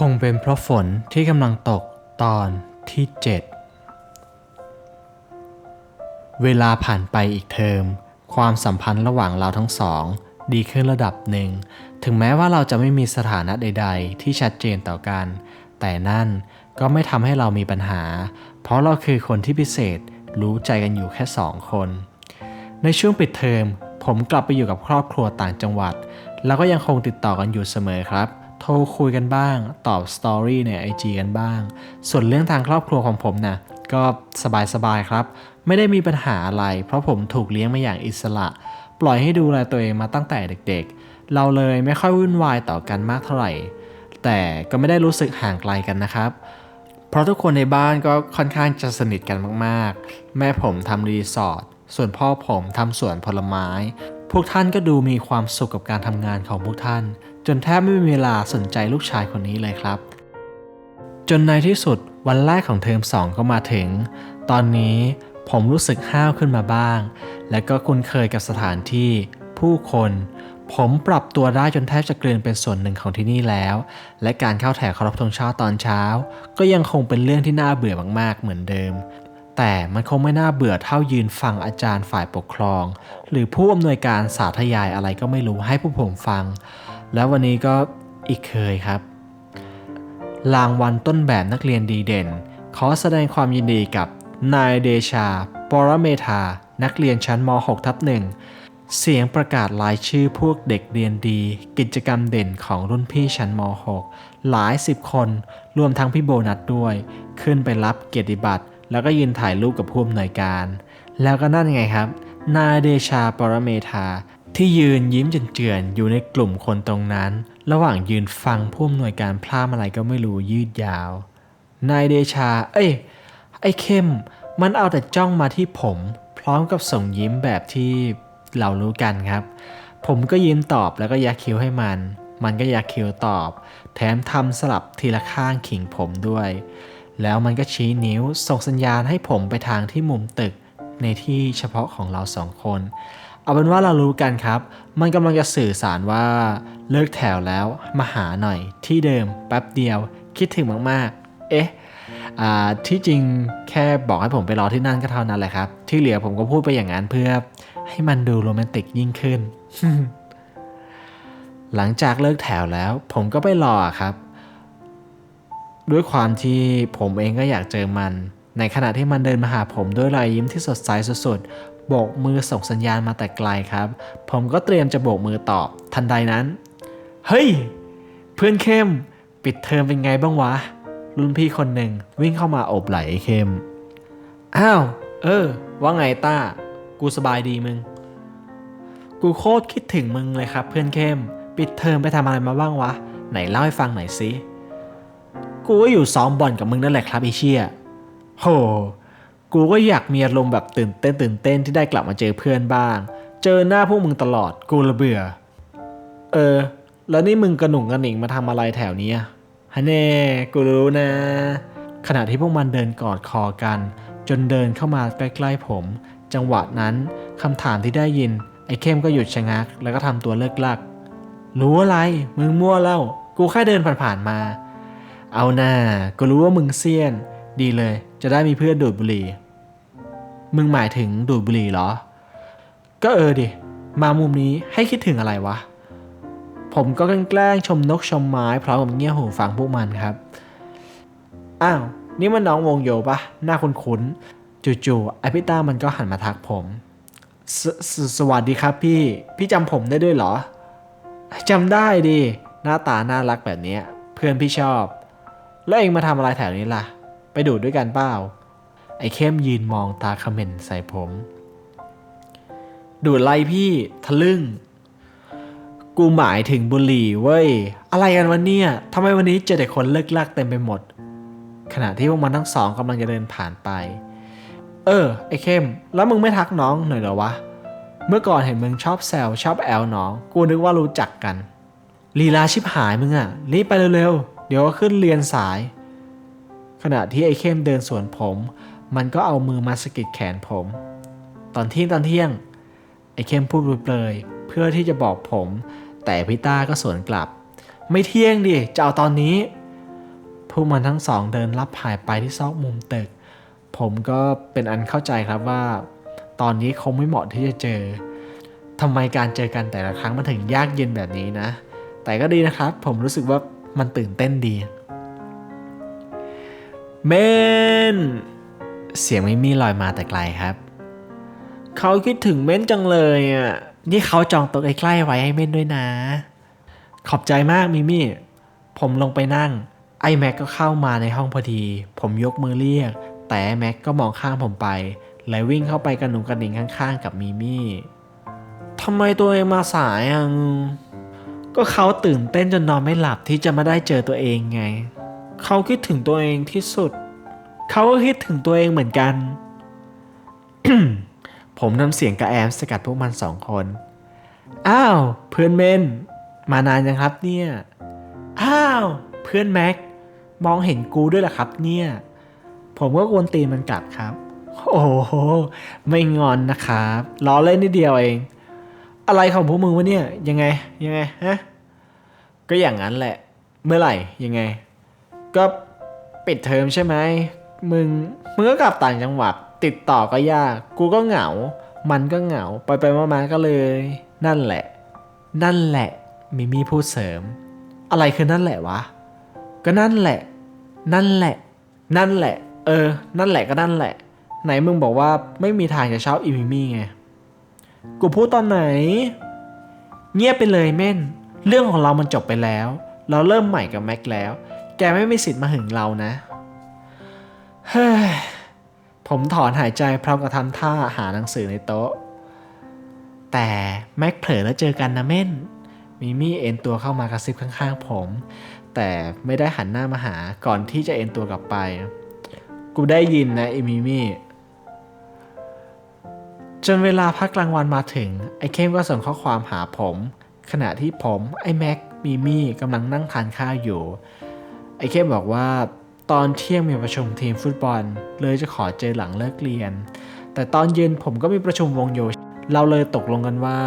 คงเป็นเพราะฝนที่กำลังตกตอนที่7เวลาผ่านไปอีกเทอม ความสัมพันธ์ระหว่างเราทั้งสอง ดีขึ้นระดับหนึ่ง ถึงแม้ว่าเราจะไม่มีสถานะใด ๆ ที่ชัดเจนต่อกัน แต่นั่นก็ไม่ทำให้เรามีปัญหา เพราะเราคือคนที่พิเศษรู้ใจกันอยู่แค่สองคน ในช่วงปิดเทอม ผมกลับไปอยู่กับครอบครัวต่างจังหวัด แล้วก็ยังคงติดต่อกันอยู่เสมอครับ โทรคุยกันบ้าง ตอบสตอรี่ใน IG กันบ้าง ส่วนเรื่องทางครอบครัวของผมนะ่ะก็สบายๆครับ ไม่ได้มีปัญหาอะไร เพราะผมถูกเลี้ยงมาอย่างอิสระ ปล่อยให้ดูแลตัวเองมาตั้งแต่เด็กๆ เราเลยไม่ค่อยวุ่นวายต่อกันมากเท่าไหร่ แต่ก็ไม่ได้รู้สึกห่างไกลกันนะครับ เพราะทุกคนในบ้านก็ค่อนข้างจะสนิทกันมากๆ แม่ผมทำรีสอร์ท ส่วนพ่อผมทำสวนผลไม้ พวกท่านก็ดูมีความสุขกับการทำงานของพวกท่าน จนแทบไม่มีเวลาสนใจลูกชายคนนี้เลยครับ จนในที่สุดวันแรกของเทอมสองก็มาถึง ตอนนี้ผมรู้สึกห้าวขึ้นมาบ้าง และก็คุ้นเคยกับสถานที่ ผู้คนผมปรับตัวได้จนแทบจะเกลืนเป็นส่วนหนึ่งของที่นี่แล้ว และการเข้าแถวเคารพธงชาติตอนเช้า ก็ยังคงเป็นเรื่องที่น่าเบื่อมากๆ เหมือนเดิม แต่มันคงไม่น่าเบื่อเท่ายืนฟังอาจารย์ฝ่ายปกครอง หรือผู้อำนวยการสาธยายอะไรก็ไม่รู้ให้ผู้ผมฟัง แล้ววันนี้ก็อีกเคยครับ รางวัลต้นแบบนักเรียนดีเด่น ขอแสดงความยินดีกับนายเดชา ปรเมธา นักเรียนชั้นม .6 ทับหนึ่งเสียงประกาศรายชื่อพวกเด็กเรียนดี กิจกรรมเด่นของรุ่นพี่ชั้นม .6 หลายสิบคน รวมทั้งพี่โบนัสด้วย ขึ้นไปรับเกียรติบัตร แล้วก็ยืนถ่ายรูปกับผู้อำนวยการ แล้วก็นั่นไงครับ นายเดชาปรเมธา ที่ยืนยิ้มเจือนๆอยู่ในกลุ่มคนตรงนั้น ระหว่างยืนฟังผู้อำนวยการพร่ำอะไรก็ไม่รู้ยืดยาว นายเดชา เอ้ย ไอ้เข้ม มันเอาแต่จ้องมาที่ผม พร้อมกับส่งยิ้มแบบที่เรารู้กันครับ ผมก็ยิ้มตอบแล้วก็ยักคิ้วให้มัน มันก็ยักคิ้วตอบ แถมทำสลับทีละข้างขิงผมด้วย แล้วมันก็ชี้นิ้วส่งสัญญาณให้ผมไปทางที่มุมตึกในที่เฉพาะของเราสองคน เอาเป็นว่าเรารู้กันครับ มันกำลังจะสื่อสารว่า เลิกแถวแล้วมาหาหน่อยที่เดิมแป๊บเดียว คิดถึงมากๆ เอ๊ะที่จริงแค่บอกให้ผมไปรอที่นั่นก็เท่านั้นแหละครับ ที่เหลือผมก็พูดไปอย่างนั้นเพื่อให้มันดูโรแมนติกยิ่งขึ้น หลังจากเลิกแถวแล้ว ผมก็ไปรอครับ ด้วยความที่ผมเองก็อยากเจอมัน ในขณะที่มันเดินมาหาผมด้วยรอยยิ้มที่สดใสสุดๆ โบกมือส่งสัญญาณมาแต่ไกลครับ ผมก็เตรียมจะโบกมือตอบ ทันใดนั้น เฮ้ย เพื่อนเข้ม ปิดเทอมเป็นไงบ้างวะ รุ่นพี่คนหนึ่งวิ่งเข้ามาโอบไหล่เข้ม อ้าว เออ ว่าไงต้า กูสบายดีมึง กูโคตรคิดถึงมึงเลยครับ เพื่อนเข้ม ปิดเทอมไปทำอะไรมาบ้างวะ ไหนเล่าให้ฟังหน่อยสิ กูก็อยู่ซ้อมบอลกับมึงนั่นแหละครับไอเชี่ยโห กูก็อยากมีอารมณ์แบบตื่นเต้นตื่นเต้นที่ได้กลับมาเจอเพื่อนบ้าง เจอหน้าพวกมึงตลอดกูละเบื่อ เออ แล้วนี่มึงกระหนุ่งกระหนิงมาทำอะไรแถวนี้ฮันเน่กูรู้นะ ขณะที่พวกมันเดินกอดคอกัน จนเดินเข้ามาใกล้ๆผม จังหวะนั้นคำถามที่ได้ยิน ไอ้เข้มก็หยุดชะงัก แล้วก็ทำตัวเลิกลัก รู้อะไร มึงมั่วแล้วกูแค่เดินผ่านๆมา เอาหน้ากูรู้ว่ามึงเซียน ดีเลย จะได้มีเพื่อนดูดบุหรี่ มึงหมายถึงดูดบุหรี่เหรอ ก็เออดิ มามุมนี้ให้คิดถึงอะไรวะ ผมก็แกล้งชมนกชมไม้พร้อมกับเงี่ยหูฟังพวกมันครับ อ้าว นี่มันน้องวงโยปะหน้าคุ้นๆ จู่ๆไอพี่ต้ามันก็หันมาทักผมสสสวัสดีครับพี่ พี่จำผมได้ด้วยเหรอ จำได้ดิ หน้าตาน่ารักแบบนี้ เพื่อนพี่ชอบ แล้วเองมาทำอะไรแถวนี้ล่ะ ไปดูดด้วยกันเปล่า อ้เข้มยืนมองตาเขม่นใส่ผม ดูดไรพี่ทะลึ่ง กูหมายถึงบุหรี่เว้ย อะไรกันวันเนี่ยทำไมวันนี้เจอแต่คนเลิกลักเต็มไปหมด ขณะที่พวกมันทั้งสองกำลังจะเดินผ่านไป เออ ไอ้เข้ม แล้วมึงไม่ทักน้องหน่อยเหรอวะ เมื่อก่อนเห็นมึงชอบแซวชอบแอลน้อง กูนึกว่ารู้จักกัน ลีลาชิบหายมึงอะรีบไปเร็วๆ เดี๋ยวก็ขึ้นเรียนสายขณะที่ไอ้เข้มเดินสวนผม มันก็เอามือมาสะกิดแขนผม ตอนเที่ยงตอนเที่ยง ไอ้เข้มพูดเปรยเพื่อที่จะบอกผม แต่พี่ต้าก็สวนกลับ ไม่เที่ยงดิ จะเอาตอนนี้ พวกมันทั้งสองเดินลับหายไปที่ซอกมุมตึก ผมก็เป็นอันเข้าใจครับว่า ตอนนี้คงไม่เหมาะที่จะเจอทำไมการเจอกันแต่ละครั้งมันถึงยากเย็นแบบนี้นะ แต่ก็ดีนะครับ ผมรู้สึกว่ามันตื่นเต้นดี เมน เสียงไม่มีลอยมาแต่ไกลครับ เขาคิดถึงเม้นจังเลยอะ นี่เขาจองโต๊ะใกล้ๆไว้ให้เม้นด้วยนะ ขอบใจมากมิมี่ ผมลงไปนั่ง ไอแม็กก็เข้ามาในห้องพอดี ผมยกมือเรียก แต่แม็กก็มองข้ามผมไปและวิ่งเข้าไปกระหนุงกระดิ่งข้างๆ กับมิมี่ทำไมตัวเองมาสายอะก็เขาตื่นเต้นจนนอนไม่หลับที่จะมาได้เจอตัวเองไง เขาคิดถึงตัวเองที่สุด เขาก็คิดถึงตัวเองเหมือนกัน ผมนำเสียงกระแอมสกัดพวกมันสองคน อ้าว เพื่อนเมน มานานยังครับเนี่ย อ้าว เพื่อนแม็ก มองเห็นกูด้วยเหรอครับเนี่ย ผมก็กวนตีนมันกลับครับ โอ้โห ไม่งอนนะครับล้อเล่นนิดเดียวเอง อะไรของพวกมึงวะเนี่ย ยังไง ยังไงฮะ ก็อย่างนั้นแหละ เมื่อไหร่ ยังไง ก็ปิดเทอมใช่ไหม มึงมึงก็กลับต่างจังหวัด ติดต่อก็ยาก กูก็เหงา มันก็เหงา ไปไปมาๆก็เลย นั่นแหละ นั่นแหละ มิมี่พูดเสริม อะไรคือนั่นแหละวะ ก็นั่นแหละ นั่นแหละ นั่นแหละ เออ นั่นแหละก็นั่นแหละ ไหนมึงบอกว่าไม่มีทางจะชอบอีมิมี่ไง กูพูดตอนไหน เงียบไปเลยเม่น เรื่องของเรามันจบไปแล้ว เราเริ่มใหม่กับแม็กแล้ว แกไม่มีสิทธิ์มาหึงเรานะ เฮ้ย ผมถอนหายใจพร้อมกับทำท่าหาหนังสือในโต๊ะ แต่แม็กเผลอแล้วเจอกันนะเม่น มิมี่เอ็นตัวเข้ามากระซิบข้างๆผม แต่ไม่ได้หันหน้ามาหาก่อนที่จะเอ็นตัวกลับไป กูได้ยินนะไอ้มิมี่จนเวลาพักกลางวันมาถึง ไอ้เข้มก็ส่งข้อความหาผม ขณะที่ผม ไอ้แม็กมิมี่กำลังนั่งทานข้าวอยู่ ไอ้เข้มบอกว่า ตอนเที่ยงมีประชุมทีมฟุตบอล เลยจะขอเจอหลังเลิกเรียน แต่ตอนเย็นผมก็มีประชุมวงโย เราเลยตกลงกันว่า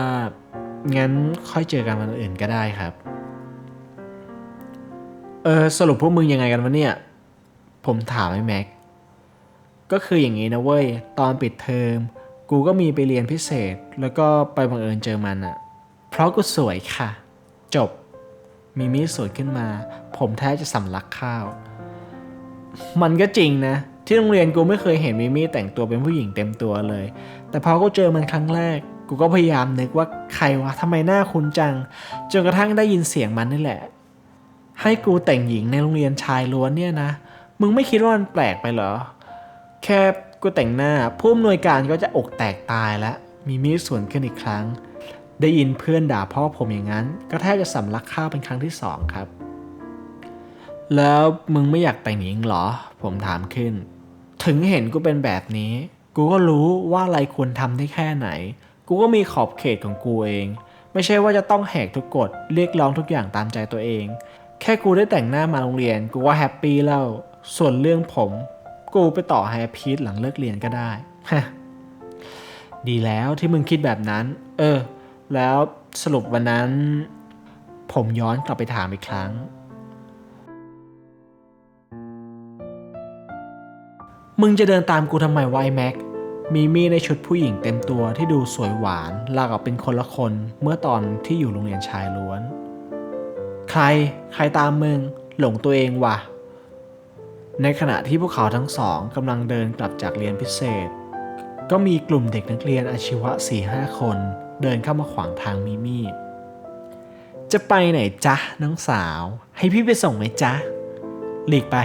งั้นค่อยเจอกันวันอื่นก็ได้ครับ เออสรุปพวกมึงยังไงกันวะเนี่ย ผมถามไอ้แม็ก ก็คืออย่างนี้นะเว้ย ตอนปิดเทอม กูก็มีไปเรียนพิเศษ แล้วก็ไปบังเอิญเจอมันอะเพราะกูสวยค่ะ จบ มีมีสวยขึ้นมา ผมแทบจะสำลักข้าว มันก็จริงนะ ที่โรงเรียนกูไม่เคยเห็นมิมี่แต่งตัวเป็นผู้หญิงเต็มตัวเลย แต่พอกูเจอมันครั้งแรก กูก็พยายามนึกว่าใครวะทำไมหน้าคุ้นจัง จนกระทั่งได้ยินเสียงมันนี่แหละ ให้กูแต่งหญิงในโรงเรียนชายล้วนเนี่ยนะ มึงไม่คิดว่ามันแปลกไปเหรอ แค่กูแต่งหน้าผู้อำนวยการก็จะอกแตกตายแล้วมีมีดสวนขึ้นอีกครั้ง ได้ยินเพื่อนด่าพ่อผมอย่างนั้น ก็แทบจะสำลักข้าวเป็นครั้งที่สองครับ แล้วมึงไม่อยากแต่งหญิงเหรอ ผมถามขึ้น ถึงเห็นกูเป็นแบบนี้ กูก็รู้ว่าอะไรควรทำได้แค่ไหน กูก็มีขอบเขตของกูเอง ไม่ใช่ว่าจะต้องแหกทุกกฎเรียกร้องทุกอย่างตามใจตัวเอง แค่กูได้แต่งหน้ามาโรงเรียน กูก็แฮปปี้แล้ว ส่วนเรื่องผม กูไปต่อไฮพีทหลังเลิกเรียนก็ได้ฮะดีแล้วที่มึงคิดแบบนั้น เออ แล้วสรุปวันนั้น ผมย้อนกลับไปถามอีกครั้ง มึงจะเดินตามกูทำไมวะไอ้แม็ก มีมี่ในชุดผู้หญิงเต็มตัวที่ดูสวยหวานราวกับเป็นคนละคนเมื่อตอนที่อยู่โรงเรียนชายล้วน ใครใครตามมึง หลงตัวเองวะในขณะที่พวกเขาทั้งสองกำลังเดินกลับจากเรียนพิเศษ ก็มีกลุ่มเด็กนักเรียนอาชีวะ4ี่ห้าคน เดินเข้ามาขวางทางมิมี่ จะไปไหนจ๊ะน้องสาว ให้พี่ไปส่งไหมจ๊ะ หลีกไป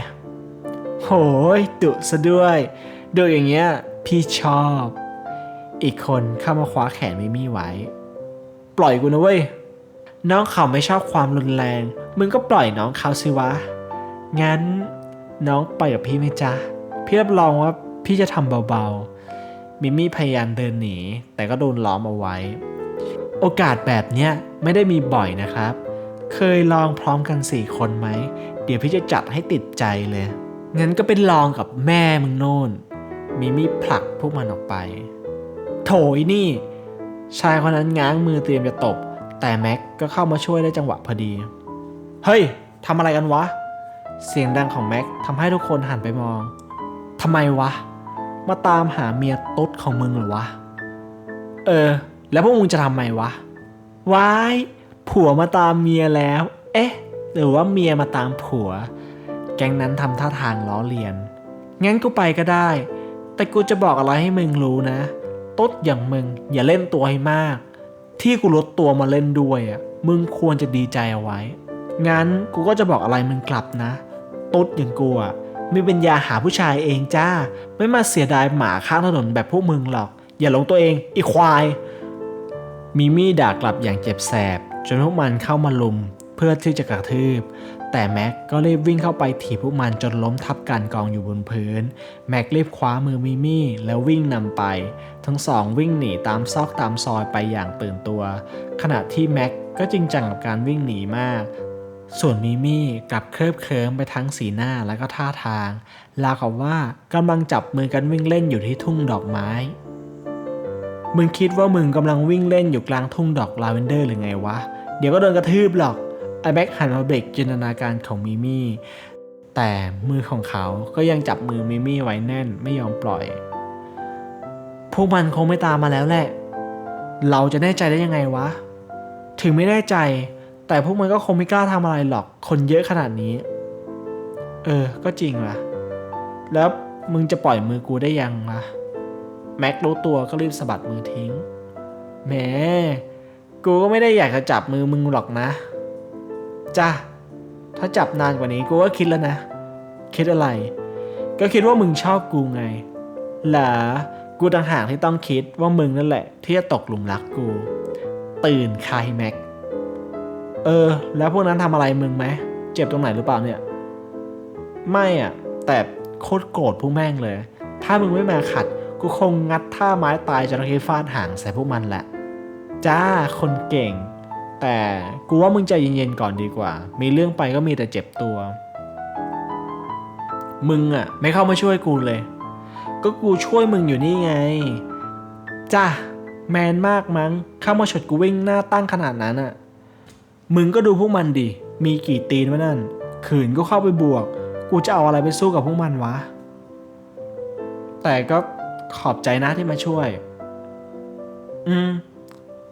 โหยดุซะด้วยดุอย่างเงี้ยพี่ชอบ อีกคนเข้ามาคว้าแขนมิมี่ไว้ ปล่อยกูนะเว้ย น้องเขาไม่ชอบความรุนแรง มึงก็ปล่อยน้องเขาสิวะ งั้นน้องไปกับพี่ไหมจ๊ะ พี่รับรองว่าพี่จะทำเบาๆ มิมี่พยายามเดินหนี แต่ก็โดนล้อมเอาไว้ โอกาสแบบเนี้ยไม่ได้มีบ่อยนะครับ เคยลองพร้อมกันสี่คนไหม เดี๋ยวพี่จะจัดให้ติดใจเลย งั้นก็เป็นลองกับแม่มึงโน่น มิมี่ผลักพวกมันออกไป โถยนี่ ชายคนนั้นง้างมือเตรียมจะตบ แต่แม็กก็เข้ามาช่วยได้จังหวะพอดี เฮ้ยทำอะไรกันวะ เสียงดังของแม็กทำให้ทุกคนหันไปมองทำไมวะ มาตามหาเมียตุ๊ดของมึงเหรอวะ เออ แล้วพวกมึงจะทำไมวะวายผัวมาตามเมียแล้ว เอ๊ะ หรือว่าเมียมาตามผัว แก๊งนั้นทำท่าทางล้อเลียน งั้นกูไปก็ได้ แต่กูจะบอกอะไรให้มึงรู้นะตุ๊ดอย่างมึงอย่าเล่นตัวให้มาก ที่กูลดตัวมาเล่นด้วยอะ มึงควรจะดีใจเอาไว้ งั้นกูก็จะบอกอะไรมึงกลับนะตุ๊ดอย่างกูอะมีปัญญาหาผู้ชายเองจ้า ไม่มาเสียดายหมาข้างถนนแบบพวกมึงหรอก อย่าหลงตัวเองอีควาย มิมี่ด่ากลับอย่างเจ็บแสบ จนพวกมันเข้ามาลุมเพื่อที่จะกระทืบ แต่แม็กก็รีบวิ่งเข้าไปถีบพวกมันจนล้มทับกันกองอยู่บนพื้น แม็กรีบคว้ามือมิมี่แล้ววิ่งนำไป ทั้งสองวิ่งหนีตามซอกตามซอยไปอย่างตื่นตัว ขณะที่แม็กก็จริงจังกับการวิ่งหนีมาก ส่วนมิมี่กลับเคลิบเคลิ้มไปทั้งสีหน้าและก็ท่าทางราวกับว่ากำลังจับมือกันวิ่งเล่นอยู่ที่ทุ่งดอกไม้ มึงคิดว่ามึงกำลังวิ่งเล่นอยู่กลางทุ่งดอกลาเวนเดอร์หรือไงวะ เดี๋ยวก็โดนกระทืบหรอก ไอแบ็กหันมาเบรกจินตนาการของมิมี่แต่มือของเขาก็ยังจับมือมิมี่ไว้แน่นไม่ยอมปล่อย พวกมันคงไม่ตามมาแล้วแหละ เราจะแน่ใจได้ยังไงวะ ถึงไม่แน่ใจ แต่พวกมันก็คงไม่กล้าทำอะไรหรอก คนเยอะขนาดนี้ เออ ก็จริงว่ะ แล้วมึงจะปล่อยมือกูได้ยังวะ แม็กรู้ตัวก็รีบสะบัดมือทิ้งแหมกูก็ไม่ได้อยากจะจับมือมึงหรอกนะ จ้าถ้าจับนานกว่านี้กูก็คิดแล้วนะ คิดอะไร ก็คิดว่ามึงชอบกูไงหรอกูต่างหากที่ต้องคิดว่ามึงนั่นแหละ ที่จะตกหลุมรักกู ตื่นคายแม็ก เออ แล้วพวกนั้นทำอะไรมึงไหม เจ็บตรงไหนหรือเปล่าเนี่ย ไม่อะ แต่โคตรโกรธพวกแม่งเลย ถ้ามึงไม่มาขัด กูคงงัดท่าไม้ตายจระเข้ฟาดหางใส่พวกมันแหละ จ้าคนเก่ง แต่กูว่ามึงใจเย็นๆก่อนดีกว่า มีเรื่องไปก็มีแต่เจ็บตัว มึงอะไม่เข้ามาช่วยกูเลย ก็กูช่วยมึงอยู่นี่ไง จ้าแมนมากมั้ง เข้ามาฉดกูวิ่งหน้าตั้งขนาดนั้นอะมึงก็ดูพวกมันดิ มีกี่ตีนวะนั่น ขืนก็เข้าไปบวก กูจะเอาอะไรไปสู้กับพวกมันวะ แต่ก็ขอบใจนะที่มาช่วย อืม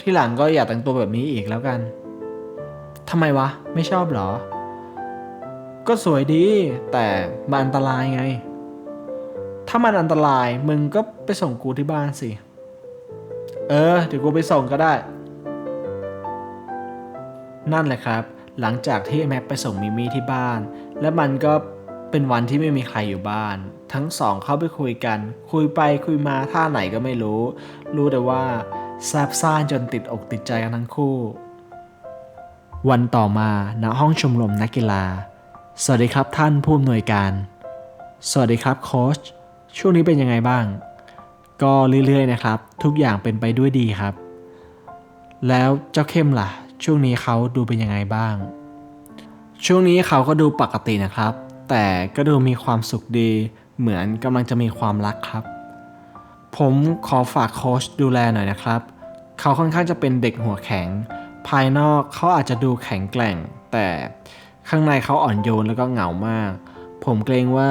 ที่หลังก็อย่าแต่งตัวแบบนี้อีกแล้วกันทำไมวะ ไม่ชอบเหรอ ก็สวยดี แต่มันอันตรายไง ถ้ามันอันตรายมึงก็ไปส่งกูที่บ้านสิ เออ เดี๋ยวกูไปส่งก็ได้ นั่นแหละครับ หลังจากที่แม็กไปส่งมิมี่ที่บ้าน และมันก็เป็นวันที่ไม่มีใครอยู่บ้าน ทั้งสองเข้าไปคุยกัน คุยไปคุยมาท่าไหนก็ไม่รู้ รู้แต่ว่า แซบซ่านจนติดอกติดใจกันทั้งคู่ วันต่อมาณห้องชมรมนักกีฬา สวัสดีครับท่านผู้อำนวยการ สวัสดีครับโค้ชช่วงนี้เป็นยังไงบ้าง ก็เรื่อยๆนะครับ ทุกอย่างเป็นไปด้วยดีครับ แล้วเจ้าเข้มล่ะ ช่วงนี้เขาดูเป็นยังไงบ้าง ช่วงนี้เขาก็ดูปกตินะครับ แต่ก็ดูมีความสุขดี เหมือนกำลังจะมีความรักครับ ผมขอฝากโค้ชดูแลหน่อยนะครับ เขาค่อนข้างจะเป็นเด็กหัวแข็ง ภายนอกเขาอาจจะดูแข็งแกร่ง แต่ข้างในเขาอ่อนโยนแล้วก็เหงามาก ผมเกรงว่า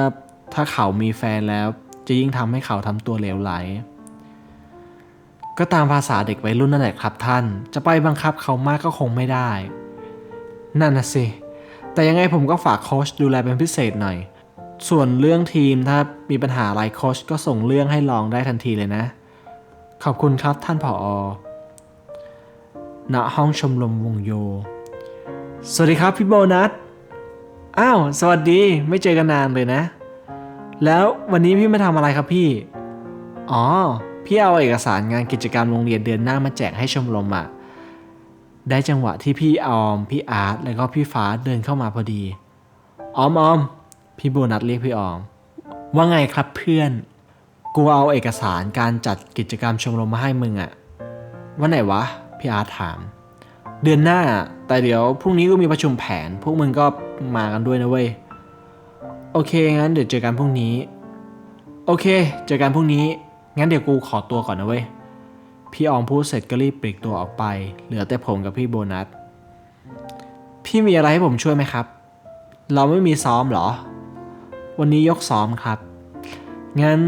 ถ้าเขามีแฟนแล้ว จะยิ่งทำให้เขาทำตัวเลวไหล ก็ตามภาษาเด็กวัยรุ่นนั่นแหละครับท่าน จะไปบังคับเขามากก็คงไม่ได้ นั่นนะสิ แต่ยังไงผมก็ฝากโค้ชดูแลเป็นพิเศษหน่อย ส่วนเรื่องทีมถ้ามีปัญหาอะไรโค้ชก็ส่งเรื่องให้ลองได้ทันทีเลยนะ ขอบคุณครับท่านผอณห้องชมรมวงโย สวัสดีครับพี่โบนัส อ้าว สวัสดีไม่เจอกันนานเลยนะ แล้ววันนี้พี่มาทำอะไรครับพี่ อ๋อ พี่เอาเอกสารงานกิจกรรมโรงเรียนเดือนหน้ามาแจกให้ชมรมอะ่ะ ได้จังหวะที่พี่ออม พี่อาร์ตแล้วก็พี่ฟ้าเดินเข้ามาพอดี ออมออม พี่โบนัสเรียกพี่ออม ว่าไงครับเพื่อน กูเอาเอกสารการจัดกิจกรรมชมรมมาให้มึงอะวันไหนวะ พี่อาร์ตถาม เดือนหน้า แต่เดี๋ยวพรุ่งนี้ก็มีประชุมแผน พวกมึงก็มากันด้วยนะเว้ย โอเค งั้นเดี๋ยวเจอกันพรุ่งนี้ โอเค เจอกันพรุ่งนี้ งั้นเดี๋ยวกูขอตัวก่อนนะเว้ย พี่ออมพูดเสร็จก็รีบปลีกตัวออกไป เหลือแต่ผมกับพี่โบนัส พี่มีอะไรให้ผมช่วยไหมครับ เราไม่มีซ้อมเหรอ วันนี้ยกซ้อมครับ งั้น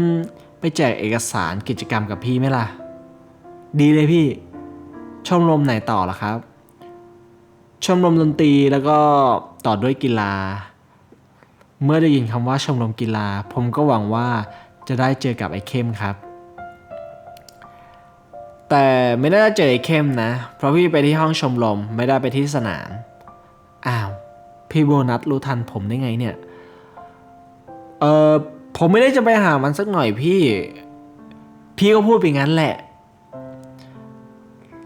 ไปแจกเอกสารกิจกรรมกับพี่ไหมล่ะ ดีเลยพี่ ชมรมไหนต่อล่ะครับ ชมรมดนตรีแล้วก็ต่อด้วยกีฬา เมื่อได้ยินคำว่าชมรมกีฬา ผมก็หวังว่าจะได้เจอกับไอ้เข้มครับ แต่ไม่น่าจะเจอไอ้เข้มนะ เพราะพี่ไปที่ห้องชมรมไม่ได้ไปที่สนาม อ้าว พี่โบนัสรู้ทันผมได้ไงเนี่ย เออผมไม่ได้จะไปหามันสักหน่อยพี่ พี่ก็พูดไปงั้นแหละ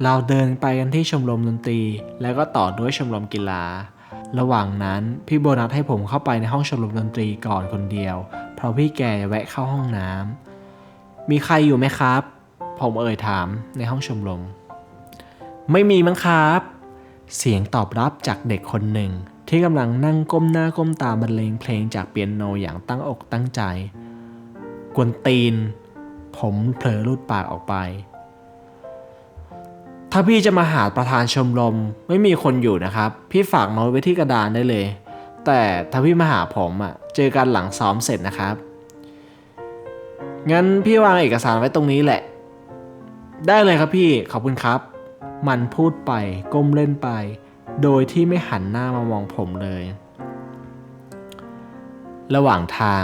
เราเดินไปกันที่ชมรมดนตรี แล้วก็ต่อด้วยชมรมกีฬา ระหว่างนั้นพี่โบนัสให้ผมเข้าไปในห้องชมรมดนตรีก่อนคนเดียว เพราะพี่แกแวะเข้าห้องน้ำมีใครอยู่ไหมครับ ผมเอ่ยถามในห้องชมรม ไม่มีมั้งครับ เสียงตอบรับจากเด็กคนหนึ่ง ที่กำลังนั่งก้มหน้าก้มตาบรรเลงเพลงจากเปียโนอย่างตั้งอกตั้งใจ กวนตีน ผมเผลอรูดปากออกไป ถ้าพี่จะมาหาประธานชมรมไม่มีคนอยู่นะครับ พี่ฝากโน้ตไว้ที่กระดานได้เลย แต่ถ้าพี่มาหาผมอะ เจอกันหลังซ้อมเสร็จนะครับ งั้นพี่วางเอกสารไว้ตรงนี้แหละ ได้เลยครับพี่ขอบคุณครับ มันพูดไปก้มเล่นไป โดยที่ไม่หันหน้ามามองผมเลย ระหว่างทาง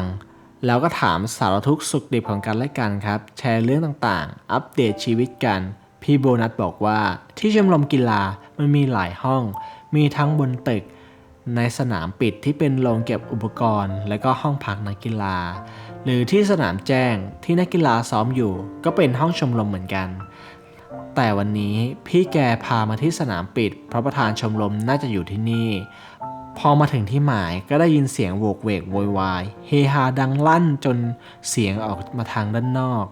เราก็ถามสารทุกสุขดิบของกันและกันครับ แชร์เรื่องต่างๆ อัปเดตชีวิตกัน พี่โบนัสบอกว่าที่ชมรมกีฬามันมีหลายห้อง มีทั้งบนตึก ในสนามปิดที่เป็นโรงเก็บอุปกรณ์ และก็ห้องพักนักกีฬา หรือที่สนามแจ้งที่นักกีฬาซ้อมอยู่ ก็เป็นห้องชมรมเหมือนกัน แต่วันนี้พี่แกพามาที่สนามปิด เพราะประธานชมรมน่าจะอยู่ที่นี่ พอมาถึงที่หมายก็ได้ยินเสียงโวกเวกโวยวายเฮฮาดังลั่นจนเสียงออกมาทางด้านนอก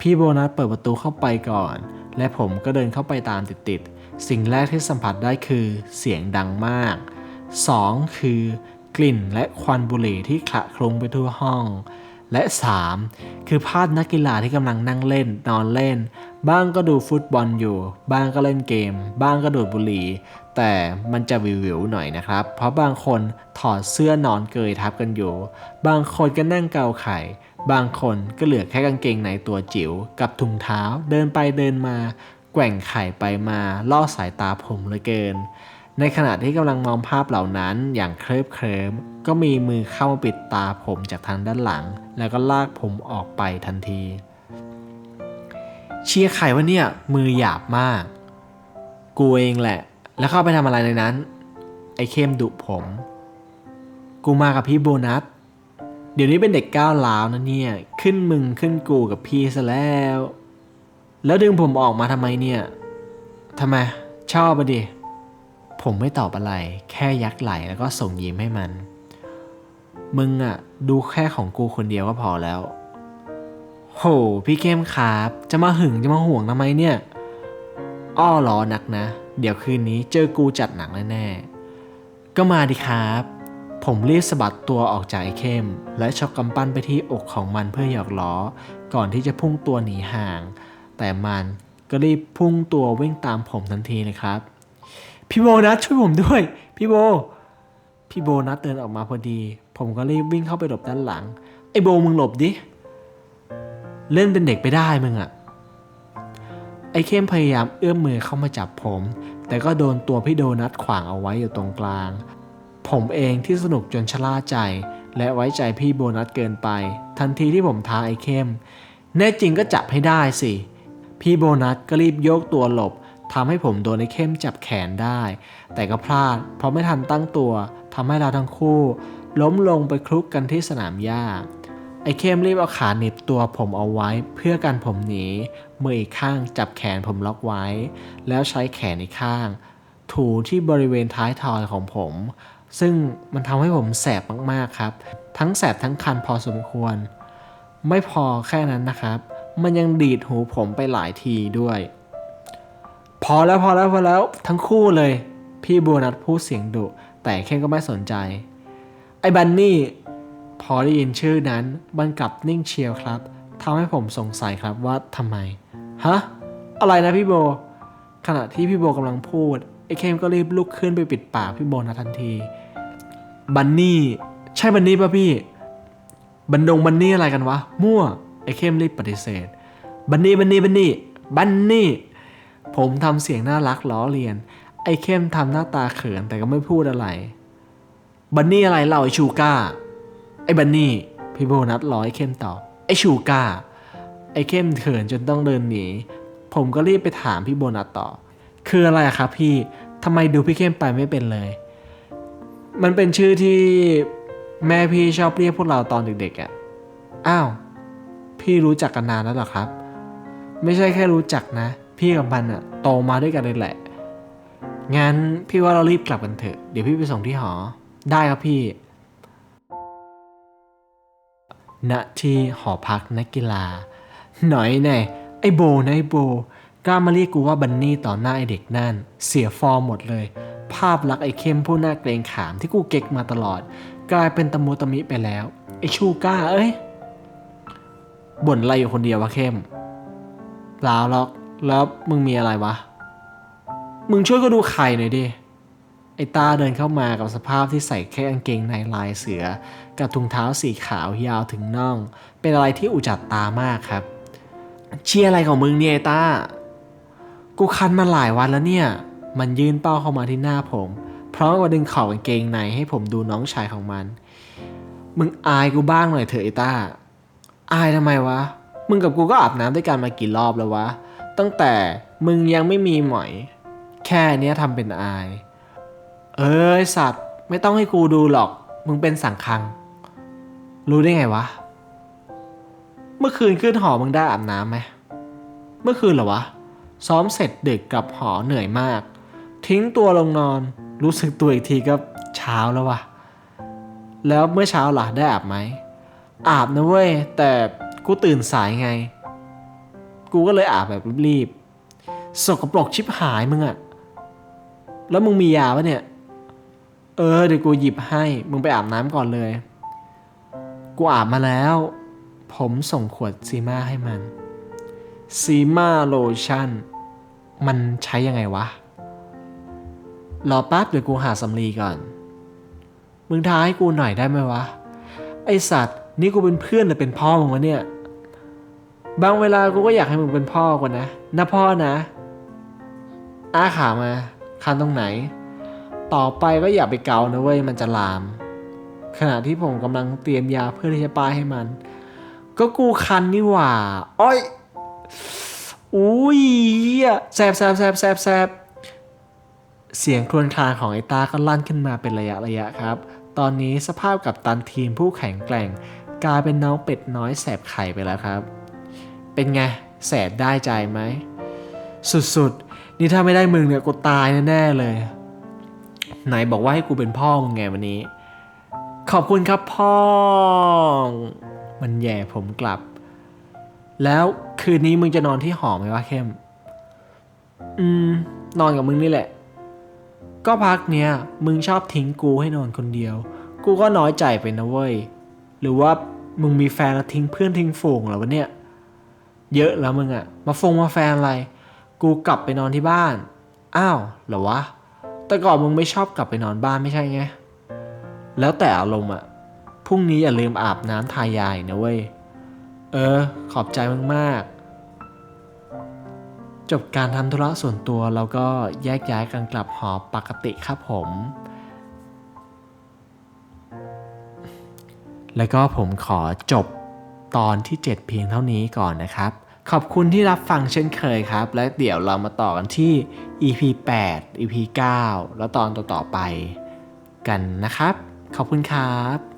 พี่โบนัสเปิดประตูเข้าไปก่อน และผมก็เดินเข้าไปตามติดๆ สิ่งแรกที่สัมผัสได้คือเสียงดังมาก 2. คือกลิ่นและควันบุหรี่ที่คละคลุ้งไปทั่วห้อง และ 3. คือภาพนักกีฬาที่กำลังนั่งเล่น นอนเล่น บ้างก็ดูฟุตบอลอยู่ บ้างก็เล่นเกม บ้างก็ดูดบุหรี่ แต่มันจะวิวๆหน่อยนะครับ เพราะบางคนถอดเสื้อนอนเกยทับกันอยู่ บางคนก็นั่งเกาไข่ บางคนก็เหลือแค่กางเกงในตัวจิ๋วกับถุงเท้า เดินไปเดินมา แกว่งไข่ไปมาล่อสายตาผมเลือเกิน ในขณะที่กำลังมองภาพเหล่านั้นอย่างเคลิบเคลิ้มก็มีมือเข้ามาปิดตาผมจากทางด้านหลัง แล้วก็ลากผมออกไปทันที เชียร์ไข่ว่าเนี่ย มือหยาบมาก กูเองแหละ แล้วเข้าไปทำอะไรในนั้น ไอ้เข้มดุผม กูมากับพี่โบนัส เดี๋ยวนี้เป็นเด็กก้าวร้าวนะเนี่ย ขึ้นมึงขึ้นกูกับพี่ซะแล้ว แล้วดึงผมออกมาทำไมเนี่ยทำไมชอบปะดิ ผมไม่ตอบอะไร แค่ยักไหลแล้วก็ส่งยิ้มให้มัน มึงอะดูแค่ของกูคนเดียวก็พอแล้ว โห พี่เข้มครับ จะมาหึงจะมาห่วงทำไมเนี่ย อ้อหรอนักนะ เดี๋ยวคืนนี้เจอกูจัดหนักแน่ๆ ก็มาดิครับ ผมรีบสะบัดตัวออกจากไอ้เข้ม และช็อกกำปั้นไปที่อกของมันเพื่อหยอกล้อ ก่อนที่จะพุ่งตัวหนีห่าง แต่มันก็รีบพุ่งตัววิ่งตามผมทันทีเลยครับ พี่โบนัสช่วยผมด้วย พี่โบ พี่โบนัสเดินออกมาพอดี ผมก็รีบวิ่งเข้าไปหลบด้านหลัง ไอ้โบมึงหลบดิ เล่นเป็นเด็กไปได้มึงอะไอ้เข้มพยายามเอื้อมมือเข้ามาจับผม แต่ก็โดนตัวพี่โดนัทขวางเอาไว้อยู่ตรงกลาง ผมเองที่สนุกจนชะล่าใจ และไว้ใจพี่โบนัสเกินไป ทันทีที่ผมท้าไอ้เข้ม แน่จริงก็จับให้ได้สิ พี่โบนัสก็รีบโยกตัวหลบ ทำให้ผมโดนไอ้เข้มจับแขนได้ แต่ก็พลาด เพราะไม่ทันตั้งตัวทำให้เราทั้งคู่ ล้มลงไปคลุกกันที่สนามหญ้า ไอ้เข้มรีบเอาขาหนีบตัวผมเอาไว้เพื่อกันผมหนี มืออีกข้างจับแขนผมล็อกไว้ แล้วใช้แขนอีกข้าง ถูที่บริเวณท้ายทอยของผม ซึ่งมันทำให้ผมแสบมากๆครับ ทั้งแสบทั้งคันพอสมควร ไม่พอแค่นั้นนะครับ มันยังดีดหูผมไปหลายทีด้วย พอแล้วพอแล้วพอแล้วทั้งคู่เลย พี่โบนัสพูดเสียงดุแต่เข้มก็ไม่สนใจ ไอ้บันนี่ พอได้ยินชื่อนั้นมันกลับนิ่งเชียวครับทำให้ผมสงสัยครับว่าทำไมฮะอะไรนะพี่โบ ขณะที่พี่โบกำลังพูดไอ้เข้มก็รีบลุกขึ้นไปปิดปากพี่โบนะทันทีบันนี่ใช่บันนี่ป่ะพี่ บันดงบันนี่อะไรกันวะ มั่วไอ้เข้มรีบปฏิเสธ บันนี่บันนี่บันนี่บันนี่ ผมทำเสียงน่ารักล้อเลียน ไอ้เข้มทำหน้าตาเขินแต่ก็ไม่พูดอะไร บันนี่อะไรเล่าไอ้ชูก้า ไอ้บันนี่ พี่โบนัสร้อยเข้มตอบ ไอ้ชูก้า ไอ้เข้มเขินจนต้องเดินหนี ผมก็รีบไปถามพี่โบนัสต่อ คืออะไรครับพี่ทำไมดูพี่เข้มไปไม่เป็นเลย มันเป็นชื่อที่แม่พี่ชอบเรียกพวกเราตอนเด็กๆอะ่ะ อ้าว พี่รู้จักกันนานแล้วหรอครับ ไม่ใช่แค่รู้จักนะ พี่กับมันอะ่ะโตมาด้วยกันเลยแหละ งั้นพี่ว่าเรารีบกลับกันเถอะ เดี๋ยวพี่ไปส่งที่หอ ได้ครับพี่ ณ ที่หอพักนักกีฬา หน่อยแน่ไอโบนะไอโบ กล้ามาเรียกกูว่าบันนี่ต่อหน้าไอเด็กนั่น เสียฟอร์มหมดเลย ภาพลักษณ์ไอเข้มผู้หน้าเกรงขามที่กูเก๊กมาตลอด กลายเป็นตะมุตะมิไปแล้ว ไอชูก้าเอ้ยบ่นอะไรอยู่คนเดียววะเข้มเปล่าหรอก แล้วมึงมีอะไรวะ มึงช่วยก็ดูไข่หน่อยดิ ไอ้ตาเดินเข้ามากับสภาพที่ใส่แค่กางเกงในลายเสือ กับถุงเท้าสีขาวยาวถึงน่อง เป็นอะไรที่อุจจาตามากครับ เชียอะไรของมึงเนี่ยไอ้ตา กูคันมาหลายวันแล้วเนี่ย มันยื่นเป้าเข้ามาที่หน้าผม พร้อมกับดึงเข่ากางเกงในให้ผมดูน้องชายของมัน มึงอายกูบ้างหน่อยเถอะไอ้ตา อายทำไมวะ มึงกับกูก็อาบน้ำด้วยกันมากี่รอบแล้ววะ ตั้งแต่มึงยังไม่มีหมอย แค่เนี้ยทำเป็นอาย เอ้ยสัตว์ไม่ต้องให้กูดูหรอก มึงเป็นสังคัง รู้ได้ไงวะ เมื่อคืนขึ้นหอมึงได้อาบน้ำไหมเมื่อคืนเหรอวะ ซ้อมเสร็จดึกกลับหอเหนื่อยมาก ทิ้งตัวลงนอน รู้สึกตัวอีกทีก็เช้าแล้ววะแล้วเมื่อเช้าล่ะได้อาบไหมอาบนะเว้ยแต่กูตื่นสายไง กูก็เลยอาบแบบรีบๆสกปรกชิบหายมึงอะแล้วมึงมียาปะเนี่ย เออเดี๋ยวกูหยิบให้ มึงไปอาบน้ำก่อนเลย กูอาบมาแล้ว ผมส่งขวดซีมาให้มัน ซีมาโลชั่น มันใช้ยังไงวะ รอแป๊บเดี๋ยวกูหาสำลีก่อน มึงท้าให้กูหน่อยได้ไหมวะ ไอสัตว์ นี่กูเป็นเพื่อนหรือเป็นพ่อมึงวะเนี่ย บางเวลากูก็อยากให้มึงเป็นพ่อกูนะนะพ่อนะอ้าขามาคันตรงไหน ต่อไปก็อย่าไปเกานะเว้ยมันจะลาม ขณะที่ผมกำลังเตรียมยาเพื่อที่จะป้ายให้มัน ก็กูคันนี่หว่า อ้อยอุ้ยเหี้ยแซบแซบแซบแซบแซบเสียงครวญครางของไอ้ตาก็ลั่นขึ้นมาเป็นระยะระยะครับ ตอนนี้สภาพกับตันทีมผู้แข็งแกร่ง กลายเป็นน้องเป็ดน้อยแสบไข่ไปแล้วครับ เป็นไง แสบได้ใจไหม สุดๆ นี่ถ้าไม่ได้มึงเนี่ยกูตายแน่ๆเลย ไหนบอกว่าให้กูเป็นพ่อมึงไงวันนี้ ขอบคุณครับพ่อ มันแย่ผมกลับ แล้วคืนนี้มึงจะนอนที่หอไหมวะเข้ม อืม นอนกับมึงนี่แหละ ก็พักเนี้ยมึงชอบทิ้งกูให้นอนคนเดียว กูก็น้อยใจไปนะเว้ย หรือว่ามึงมีแฟนแล้วทิ้งเพื่อนทิ้งฝูงเหรอวะเนี่ย เยอะแล้วมึงอะมาฟงมาแฟนอะไร กูกลับไปนอนที่บ้าน อ้าวเหรอวะ แต่ก่อนมึงไม่ชอบกลับไปนอนบ้านไม่ใช่ไง แล้วแต่อารมณ์อะพรุ่งนี้อย่าลืมอาบน้ำทายายนะเว้ย เออ ขอบใจมากๆ จบการทำธุระส่วนตัวแล้วก็แยกย้ายกันกลับหอปกติครับผม แล้วก็ผมขอจบตอนที่ 7 เพียงเท่านี้ก่อนนะครับ ขอบคุณที่รับฟังเช่นเคยครับ และเดี๋ยวเรามาต่อกันที่ EP 8 EP 9 แล้วตอนต่อๆไปกันนะครับ ขอบคุณครับ